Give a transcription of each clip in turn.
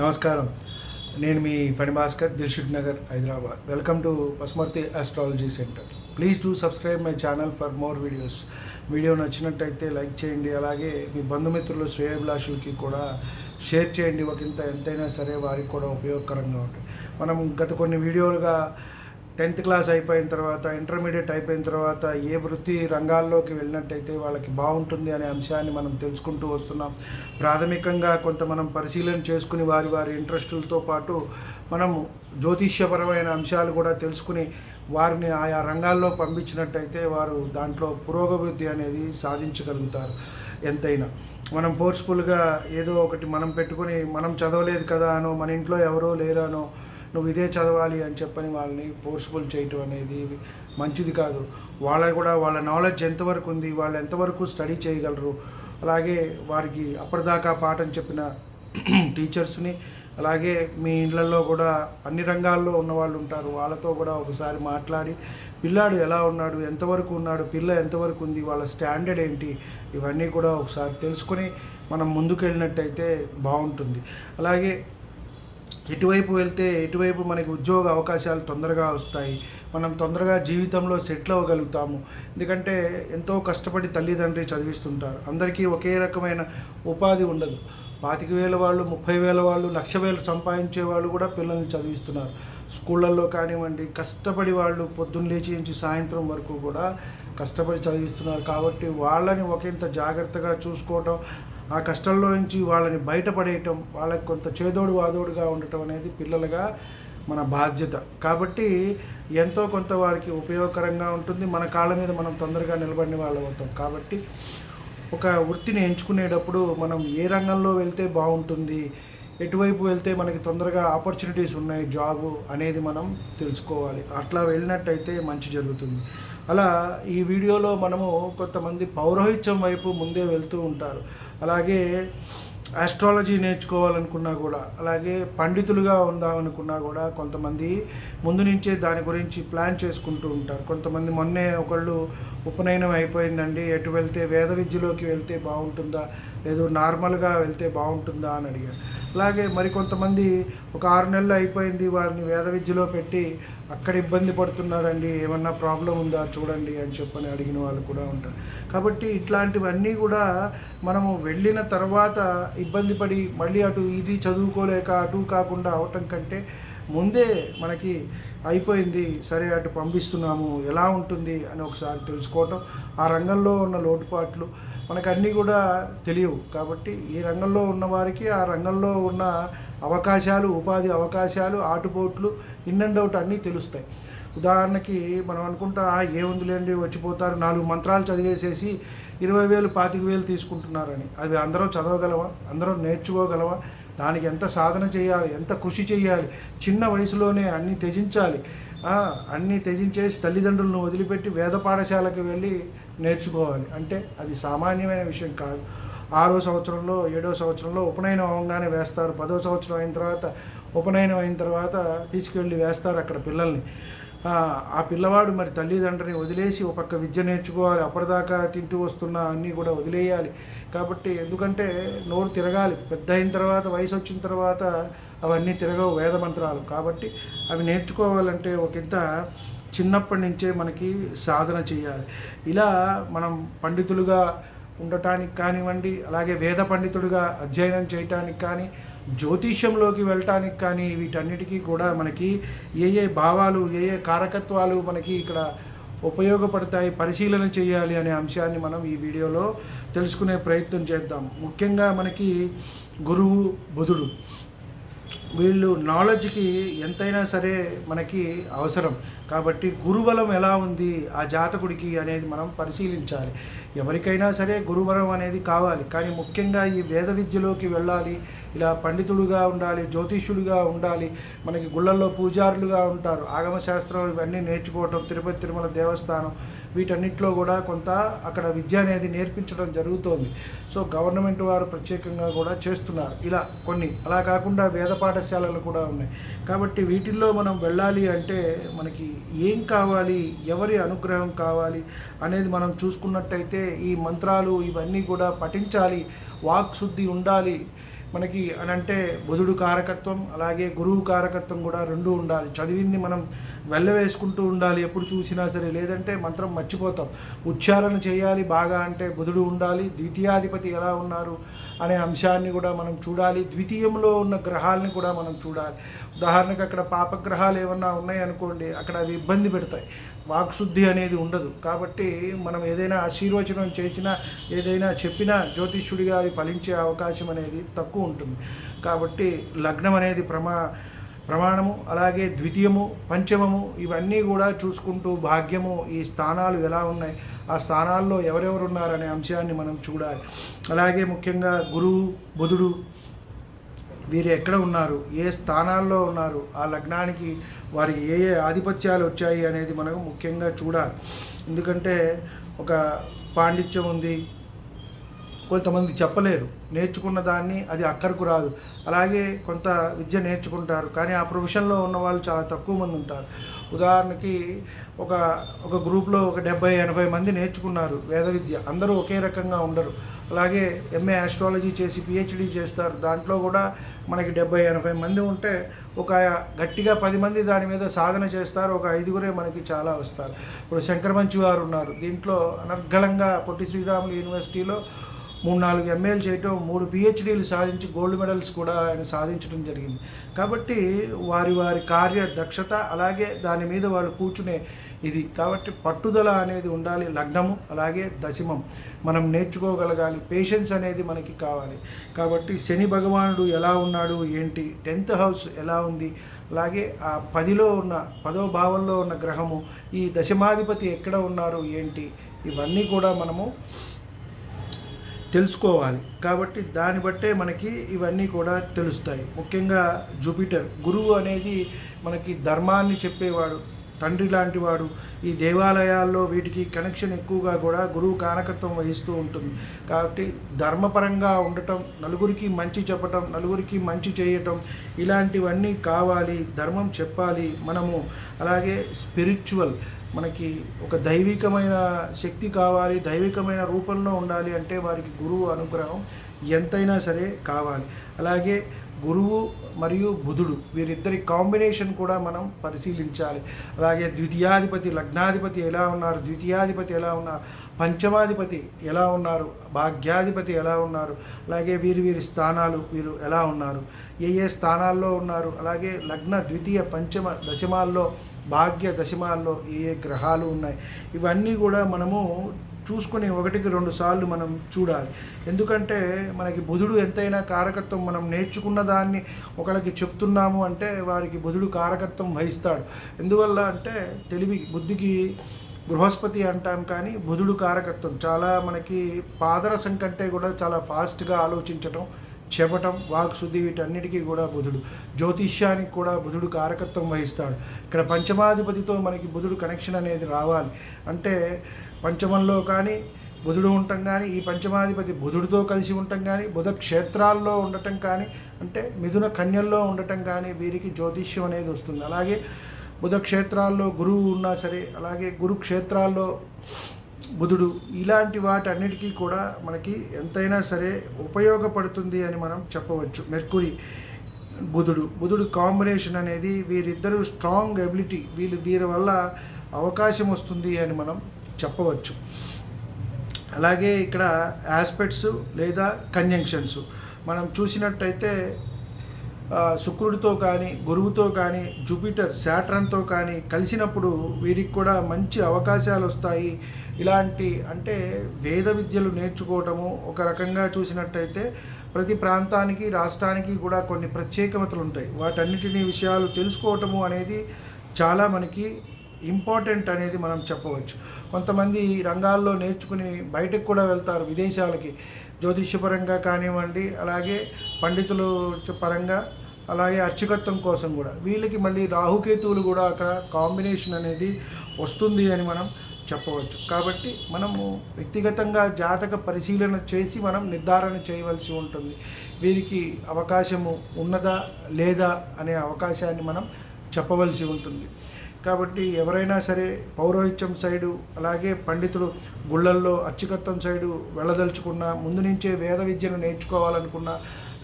నమస్కారం. నేను మీ Phani Bhaskar Dilsukh Nagar Hyderabad. Welcome to Pasumarthi astrology centre please to subscribe my channel for more videos video నచ్చినట్టయితే like చేయండి. అలాగే మీ బంధుమిత్రులు శ్రేయభిలాషులకి కూడా షేర్ చేయండి. ఒకంత ఎంతైనా సరే వారికి కూడా ఉపయోగకరంగా ఉంటుంది. మనం గత కొన్ని వీడియోలుగా టెన్త్ క్లాస్ అయిపోయిన తర్వాత ఇంటర్మీడియట్ అయిపోయిన తర్వాత ఏ వృత్తి రంగాల్లోకి వెళ్ళినట్టయితే వాళ్ళకి బాగుంటుంది అనే అంశాన్ని మనం తెలుసుకుంటూ వస్తున్నాం. ప్రాథమికంగా కొంత మనం పరిశీలన చేసుకుని వారి వారి ఇంట్రెస్టులతో పాటు మనము జ్యోతిష్యపరమైన అంశాలు కూడా తెలుసుకుని వారిని ఆయా రంగాల్లో పంపించినట్టయితే వారు దాంట్లో పురోగవృద్ధి అనేది సాధించగలుగుతారు. ఎంతైనా మనం ఫోర్స్ఫుల్గా ఏదో ఒకటి మనం పెట్టుకొని మనం చదవలేదు కదా అనో మన ఇంట్లో ఎవరో లేరానో నువ్వు ఇదే చదవాలి అని చెప్పని వాళ్ళని ఫోర్స్ఫుల్ చేయటం అనేది మంచిది కాదు. వాళ్ళ కూడా వాళ్ళ నాలెడ్జ్ ఎంతవరకు ఉంది వాళ్ళు ఎంతవరకు స్టడీ చేయగలరు. అలాగే వారికి అప్పటిదాకా పాఠం చెప్పిన టీచర్స్ని అలాగే మీ ఇళ్ళల్లో కూడా అన్ని రంగాల్లో ఉన్న వాళ్ళు ఉంటారు. వాళ్ళతో కూడా ఒకసారి మాట్లాడి పిల్లాడు ఎలా ఉన్నాడు ఎంతవరకు ఉన్నాడు పిల్ల ఎంతవరకు ఉంది వాళ్ళ స్టాండర్డ్ ఏంటి ఇవన్నీ కూడా ఒకసారి తెలుసుకొని మనం ముందుకెళ్ళినట్టయితే బాగుంటుంది. అలాగే ఎటువైపు వెళ్తే ఎటువైపు మనకి ఉద్యోగ అవకాశాలు తొందరగా వస్తాయి మనం తొందరగా జీవితంలో సెటిల్ అవ్వగలుగుతాము. ఎందుకంటే ఎంతో కష్టపడి తల్లిదండ్రి చదివిస్తుంటారు. అందరికీ ఒకే రకమైన ఉపాధి ఉండదు. పాతిక వేల వాళ్ళు ముప్పై వేల వాళ్ళు లక్ష వేలు సంపాదించే వాళ్ళు కూడా పిల్లల్ని చదివిస్తున్నారు. స్కూళ్ళల్లో కానివ్వండి కష్టపడి వాళ్ళు పొద్దున్న లేచి నుంచి సాయంత్రం వరకు కూడా కష్టపడి చదివిస్తున్నారు. కాబట్టి వాళ్ళని ఒకంత జాగ్రత్తగా చూసుకోవటం ఆ కష్టంలో నుంచి వాళ్ళని బయటపడేయటం వాళ్ళకి కొంత చేదోడు వాదోడుగా ఉండటం అనేది పిల్లలుగా మన బాధ్యత. కాబట్టి ఎంతో కొంత వారికి ఉపయోగకరంగా ఉంటుంది. మన కాళ్ళ మీద మనం తొందరగా నిలబడిన వాళ్ళు అవుతాం. కాబట్టి ఒక వృత్తిని ఎంచుకునేటప్పుడు మనం ఏ రంగంలో వెళ్తే బాగుంటుంది ఎటువైపు వెళ్తే మనకి తొందరగా ఆపర్చునిటీస్ ఉన్నాయి జాబ్ అనేది మనం తెలుసుకోవాలి. అట్లా వెళ్ళినట్టయితే మంచి జరుగుతుంది. అలా ఈ వీడియోలో మనము కొంతమంది పౌరోహిత్యం వైపు ముందే వెళ్తూ ఉంటారు. అలాగే ఆస్ట్రాలజీ నేర్చుకోవాలనుకున్నా కూడా అలాగే పండితులుగా ఉందామనుకున్నా కూడా కొంతమంది ముందు నుంచే దాని గురించి ప్లాన్ చేసుకుంటూ ఉంటారు. కొంతమంది మొన్నే ఒకళ్ళు ఉపనయనం అయిపోయిందండి ఎటు వెళ్తే వేద విద్యలోకి వెళ్తే బాగుంటుందా లేదు నార్మల్గా వెళ్తే బాగుంటుందా అని అడిగారు. అలాగే మరికొంతమంది ఒక ఆరు నెలలు అయిపోయింది వారిని వేద విద్యలో పెట్టి అక్కడ ఇబ్బంది పడుతున్నారండి ఏమన్నా ప్రాబ్లం ఉందా చూడండి అని చెప్పని అడిగిన వాళ్ళు కూడా ఉంటారు. కాబట్టి ఇట్లాంటివన్నీ కూడా మనము వెళ్ళిన తర్వాత ఇబ్బంది పడి మళ్ళీ అటు ఇది చదువుకోలేక అటు కాకుండా అవటం కంటే ముందే మనకి అయిపోయింది సరే అటు పంపిస్తున్నాము ఎలా ఉంటుంది అని ఒకసారి తెలుసుకోవటం. ఆ రంగంలో ఉన్న లోటుపాట్లు మనకు అన్నీ కూడా తెలియవు. కాబట్టి ఈ రంగంలో ఉన్న వారికి ఆ రంగంలో ఉన్న అవకాశాలు ఉపాధి అవకాశాలు ఆటుపోట్లు ఇన్ అండ్ అవుట్ అన్నీ తెలుస్తాయి. ఉదాహరణకి మనం అనుకుంటా "ఆ, ఏముందిలేండి వచ్చిపోతారు నాలుగు మంత్రాలు చదివేసేసి ఇరవై వేలు పాతిక వేలు తీసుకుంటున్నారని. అవి అందరం చదవగలవా అందరం నేర్చుకోగలవా దానికి ఎంత సాధన చేయాలి ఎంత కృషి చేయాలి చిన్న వయసులోనే అన్నీ త్యజించాలి. అన్నీ త్యజించేసి తల్లిదండ్రులను వదిలిపెట్టి వేద పాఠశాలకు వెళ్ళి నేర్చుకోవాలి. అంటే అది సామాన్యమైన విషయం కాదు. ఆరో సంవత్సరంలో ఏడో సంవత్సరంలో ఉపనయనం అవంగానే వేస్తారు. పదో సంవత్సరం అయిన తర్వాత ఉపనయనం అయిన తర్వాత తీసుకెళ్ళి వేస్తారు అక్కడ పిల్లల్ని. ఆ, పిల్లవాడు మరి తల్లిదండ్రిని వదిలేసి ఒక పక్క విద్య నేర్చుకోవాలి అప్పటిదాకా తింటూ వస్తున్న అన్నీ కూడా వదిలేయాలి. కాబట్టి ఎందుకంటే నోరు తిరగాలి. పెద్ద అయిన తర్వాత వయసు వచ్చిన తర్వాత అవన్నీ తిరగవు వేద మంత్రాలు. కాబట్టి అవి నేర్చుకోవాలంటే ఒకంత చిన్నప్పటి నుంచే మనకి సాధన చేయాలి. ఇలా మనం పండితులుగా ఉండటానికి కానివ్వండి అలాగే వేద పండితుడిగా అధ్యయనం చేయటానికి కానీ జ్యోతిష్యంలోకి వెళ్ళటానికి కానీ వీటన్నిటికీ కూడా మనకి ఏ ఏ భావాలు ఏ ఏ కారకత్వాలు మనకి ఇక్కడ ఉపయోగపడతాయి పరిశీలన చేయాలి అనే అంశాన్ని మనం ఈ వీడియోలో తెలుసుకునే ప్రయత్నం చేద్దాం. ముఖ్యంగా మనకి గురువు బుధుడు. వీళ్ళు నాలెడ్జ్కి ఎంతైనా సరే మనకి అవసరం. కాబట్టి గురుబలం ఎలా ఉంది ఆ జాతకుడికి అనేది మనం పరిశీలించాలి. ఎవరికైనా సరే గురుబలం అనేది కావాలి. కానీ ముఖ్యంగా ఈ వేద విద్యలోకి వెళ్ళాలి ఇలా పండితుడుగా ఉండాలి జ్యోతిష్యుడిగా ఉండాలి మనకి గుళ్ళల్లో పూజారులుగా ఉంటారు ఆగమ శాస్త్రం ఇవన్నీ నేర్చుకోవటం తిరుపతి తిరుమల దేవస్థానం వీటన్నిటిలో కూడా కొంత అక్కడ విద్య అనేది నేర్పించడం జరుగుతోంది. సో గవర్నమెంట్ వారు ప్రత్యేకంగా కూడా చేస్తున్నారు. ఇలా కొన్ని అలా కాకుండా వేద పాఠశాలలు కూడా ఉన్నాయి. కాబట్టి వీటిల్లో మనం వెళ్ళాలి అంటే మనకి ఏం కావాలి ఎవరి అనుగ్రహం కావాలి అనేది మనం చూసుకున్నట్టయితే ఈ మంత్రాలు ఇవన్నీ కూడా పఠించాలి వాక్ శుద్ధి ఉండాలి మనకి అని అంటే బుధుడు కారకత్వం అలాగే గురువు కారకత్వం కూడా రెండు ఉండాలి. చదివింది మనం వెళ్ళవేసుకుంటూ ఉండాలి ఎప్పుడు చూసినా సరే. లేదంటే మంత్రం మర్చిపోతాం. ఉచ్చారణ చేయాలి బాగా అంటే బుధుడు ఉండాలి. ద్వితీయాధిపతి ఎలా ఉన్నారు అనే అంశాన్ని కూడా మనం చూడాలి. ద్వితీయంలో ఉన్న గ్రహాలని కూడా మనం చూడాలి. ఉదాహరణకు అక్కడ పాపగ్రహాలు ఏమన్నా ఉన్నాయనుకోండి అక్కడ అవి ఇబ్బంది పెడతాయి. వాక్శుద్ధి అనేది ఉండదు. కాబట్టి మనం ఏదైనా ఆశీర్వచనం చేసినా ఏదైనా చెప్పినా జ్యోతిష్యుడిగా అది ఫలించే అవకాశం అనేది తక్కువ ఉంటుంది. కాబట్టి లగ్నం అనేది ప్రమా ప్రమాణము అలాగే ద్వితీయము పంచమము ఇవన్నీ కూడా చూసుకుంటూ భాగ్యము ఈ స్థానాలు ఎలా ఉన్నాయి ఆ స్థానాల్లో ఎవరెవరు ఉన్నారనే అంశాన్ని మనం చూడాలి. అలాగే ముఖ్యంగా గురువు బుధుడు వీరు ఎక్కడ ఉన్నారు? ఏ స్థానాల్లో ఉన్నారు? ఆ లగ్నానికి వారికి ఏ ఏ ఆధిపత్యాలు వచ్చాయి అనేది మనకు ముఖ్యంగా చూడాలి. ఎందుకంటే ఒక పాండిత్యం ఉంది. కొంతమంది చెప్పలేరు. నేర్చుకున్న దాన్ని అది అక్కరకు రాదు. అలాగే కొంత విద్య నేర్చుకుంటారు. కానీ ఆ ప్రొఫెషన్లో ఉన్న వాళ్ళు చాలా తక్కువ మంది ఉంటారు. ఉదాహరణకి ఒక ఒక గ్రూప్లో ఒక డెబ్బై ఎనభై మంది నేర్చుకున్నారు వేద విద్య. అందరూ ఒకే రకంగా ఉండరు. అలాగే ఎంఏ ఆస్ట్రాలజీ చేసి పిహెచ్డి చేస్తారు. దాంట్లో కూడా మనకి డెబ్బై ఎనభై మంది ఉంటే ఒక గట్టిగా పది మంది దాని మీద సాధన చేస్తారు. ఒక ఐదుగురే మనకి చాలా వస్తారు. ఇప్పుడు శంకరమంచి వారు ఉన్నారు. దీంట్లో అనర్గళంగా పొట్టి శ్రీరాములు యూనివర్సిటీలో మూడు నాలుగు ఎంఏలు చేయటం మూడు పిహెచ్డీలు సాధించి గోల్డ్ మెడల్స్ కూడా ఆయన సాధించడం జరిగింది. కాబట్టి వారి వారి కార్య దక్షత అలాగే దాని మీద వాళ్ళు కూర్చునే ఇది కాబట్టి పట్టుదల అనేది ఉండాలి లగ్నము అలాగే దశమం. మనం నేర్చుకోగలగాలి పేషెన్స్ అనేది మనకి కావాలి. కాబట్టి శని భగవానుడు ఎలా ఉన్నాడు ఏంటి టెన్త్ హౌస్ ఎలా ఉంది అలాగే ఆ పదిలో ఉన్న పదో భావంలో ఉన్న గ్రహము ఈ దశమాధిపతి ఎక్కడ ఉన్నారు ఏంటి ఇవన్నీ కూడా మనము తెలుసుకోవాలి. కాబట్టి దాన్ని బట్టే మనకి ఇవన్నీ కూడా తెలుస్తాయి. ముఖ్యంగా జూపిటర్ గురువు అనేది మనకి ధర్మాన్ని చెప్పేవాడు. తండ్రి లాంటివాడు ఈ దేవాలయాల్లో వీటికి కనెక్షన్ ఎక్కువగా కూడా గురువు కారకత్వం వహిస్తూ ఉంటుంది. కాబట్టి ధర్మపరంగా ఉండటం నలుగురికి మంచి చెప్పటం నలుగురికి మంచి చేయటం ఇలాంటివన్నీ కావాలి ధర్మం చెప్పాలి మనము. అలాగే స్పిరిచువల్ మనకి ఒక దైవికమైన శక్తి కావాలి దైవికమైన రూపంలో ఉండాలి అంటే వారికి గురువు అనుగ్రహం ఎంతైనా సరే కావాలి. అలాగే గురువు మరియు బుధుడు వీరిద్దరి కాంబినేషన్ కూడా మనం పరిశీలించాలి. అలాగే ద్వితీయాధిపతి లగ్నాధిపతి ఎలా ఉన్నారు? ద్వితీయాధిపతి ఎలా ఉన్నారు? పంచమాధిపతి ఎలా ఉన్నారు? భాగ్యాధిపతి ఎలా ఉన్నారు? అలాగే వీరి వీరి స్థానాలు వీరు ఎలా ఉన్నారు? ఏ ఏ స్థానాల్లో ఉన్నారు? అలాగే లగ్న ద్వితీయ పంచమ దశమాల్లో భాగ్య దశమాల్లో ఏ ఏ గ్రహాలు ఉన్నాయి? ఇవన్నీ కూడా మనము చూసుకుని ఒకటికి రెండు సార్లు మనం చూడాలి. ఎందుకంటే మనకి బుధుడు ఎంతైనా కారకత్వం మనం నేర్చుకున్న దాన్ని ఒకరికి చెప్తున్నాము అంటే వారికి బుధుడు కారకత్వం వహిస్తాడు. ఎందువల్ల అంటే తెలివి బుద్ధికి బృహస్పతి అంటాం కానీ బుధుడు కారకత్వం. చాలా మనకి పాదరసం కంటే కూడా చాలా ఫాస్ట్గా ఆలోచించటం చెప్పటం వాక్ శుద్ధి వీటన్నిటికీ కూడా బుధుడు. జ్యోతిష్యానికి కూడా బుధుడు కారకత్వం వహిస్తాడు. ఇక్కడ పంచమాధిపతితో మనకి బుధుడు కనెక్షన్ అనేది రావాలి. అంటే పంచమంలో కానీ బుధుడు ఉండటం కానీ ఈ పంచమాధిపతి బుధుడితో కలిసి ఉండటం కానీ బుధ క్షేత్రాల్లో ఉండటం కానీ అంటే మిథున కన్యల్లో ఉండటం కానీ వీరికి జ్యోతిష్యం అనేది వస్తుంది. అలాగే బుధ క్షేత్రాల్లో గురువు ఉన్నా సరే అలాగే గురు క్షేత్రాల్లో బుధుడు. ఇలాంటి వాటన్నిటికీ కూడా మనకి ఎంతైనా సరే ఉపయోగపడుతుంది అని మనం చెప్పవచ్చు. మెర్కురీ బుధుడు. బుధుడు కాంబినేషన్ అనేది వీరిద్దరూ స్ట్రాంగ్ ఎబిలిటీ వీళ్ళు వీరి వల్ల అవకాశం వస్తుంది అని మనం చెప్పవచ్చు. అలాగే ఇక్కడ ఆస్పెక్ట్స్ లేదా కంజంక్షన్స్ మనం చూసినట్టయితే శుక్రుడితో కానీ గురువుతో కానీ జూపిటర్ శాట్రన్తో కానీ కలిసినప్పుడు వీరికి కూడా మంచి అవకాశాలు వస్తాయి. ఇలాంటి అంటే వేద విద్యలు నేర్చుకోవటము ఒక రకంగా చూసినట్టయితే ప్రతి ప్రాంతానికి రాష్ట్రానికి కూడా కొన్ని ప్రత్యేకతలు ఉంటాయి. వాటన్నిటిని విషయాలు తెలుసుకోవటము అనేది చాలా మనకి ఇంపార్టెంట్ అనేది మనం చెప్పవచ్చు. కొంతమంది ఈ రంగాల్లో నేర్చుకుని బయటకు కూడా వెళ్తారు విదేశాలకి. జ్యోతిష్యపరంగా కానివ్వండి అలాగే పండితులు పరంగా అలాగే అర్చకత్వం కోసం కూడా. వీళ్ళకి మళ్ళీ రాహుకేతువులు కూడా అక్కడ కాంబినేషన్ అనేది వస్తుంది అని మనం చెప్పవచ్చు. కాబట్టి మనము వ్యక్తిగతంగా జాతక పరిశీలన చేసి మనం నిర్ధారణ చేయవలసి ఉంటుంది. వీరికి అవకాశము ఉన్నదా లేదా అనే అవకాశాన్ని మనం చెప్పవలసి ఉంటుంది. కాబట్టి ఎవరైనా సరే పౌరోహిత్యం సైడు అలాగే పండితులు గుళ్ళల్లో అర్చకత్వం సైడు వెళ్ళదలుచుకున్నా ముందు నుంచే వేద విద్యను నేర్చుకోవాలనుకున్నా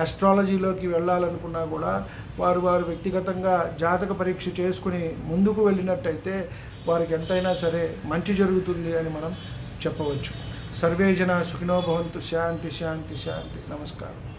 ఆస్ట్రాలజీలోకి వెళ్ళాలనుకున్నా కూడా వారు వారు వ్యక్తిగతంగా జాతక పరీక్ష చేసుకుని ముందుకు వెళ్ళినట్టయితే వారికి ఎంతైనా సరే మంచి జరుగుతుంది అని మనం చెప్పవచ్చు. సర్వేజన సుఖినోభవంతు శాంతి శాంతి శాంతి. నమస్కారం.